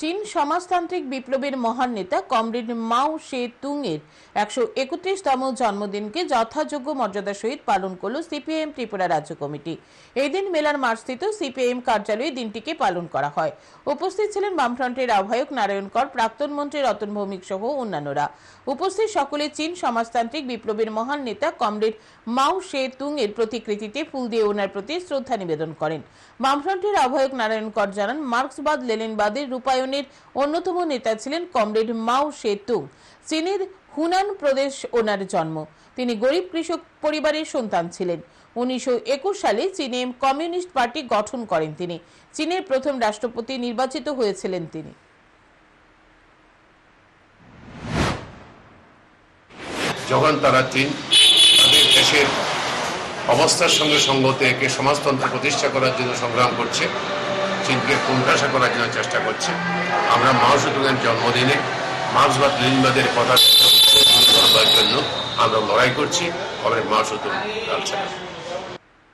চীন সমাজতান্ত্রিক বিপ্লবের মহান নেতা কমরেড মাও সে তুংয়ের একশো একত্রিশতম জন্মদিনকে যথাযোগ্য মর্যাদার সহিত পালন করল সিপিআইএম ত্রিপুরা রাজ্য কমিটি। এই দিন মেলার মাঠস্থিত সিপিআইএম কার্যালয়ে দিনটিকে পালন করা হয়। উপস্থিত ছিলেন বামফ্রন্টের আহ্বায়ক নারায়ণ কর, প্রাক্তন মন্ত্রী রতন ভৌমিক সহ অন্যান্যরা। উপস্থিত সকলে চীন সমাজতান্ত্রিক বিপ্লবের মহান নেতা কমরেড মাও সে তুং এর প্রতিকৃতিতে ফুল দিয়ে ওনার প্রতি শ্রদ্ধা নিবেদন করেন। বামফ্রন্টের আহ্বায়ক নারায়ণ কর জানান, মার্ক্সবাদ, লেনিনবাদের রূপায়ণের অন্যতম নেতা ছিলেন কমরেড মাও সে তুং চীনের হুনান প্রদেশ ওনার জন্ম। তিনি গরিব কৃষক পরিবারের সন্তান ছিলেন। উনিশশো একুশ সালে চীনে কমিউনিস্ট পার্টি গঠন করেন তিনি। চীনের প্রথম রাষ্ট্রপতি নির্বাচিত হয়েছিলেন তিনি। যখন তারা চীন, তাদের দেশের অবস্থার সঙ্গে সঙ্গতে একে সমাজতন্ত্র প্রতিষ্ঠা করার জন্য সংগ্রাম করছে চীনকে কোণঠাসা করার জন্য চেষ্টা করছে। আমরা সেতুকের জন্মদিনে মার্ক্সবাদ লিনবাদের কথা জন্য আমরা লড়াই করছি। মাও সেতু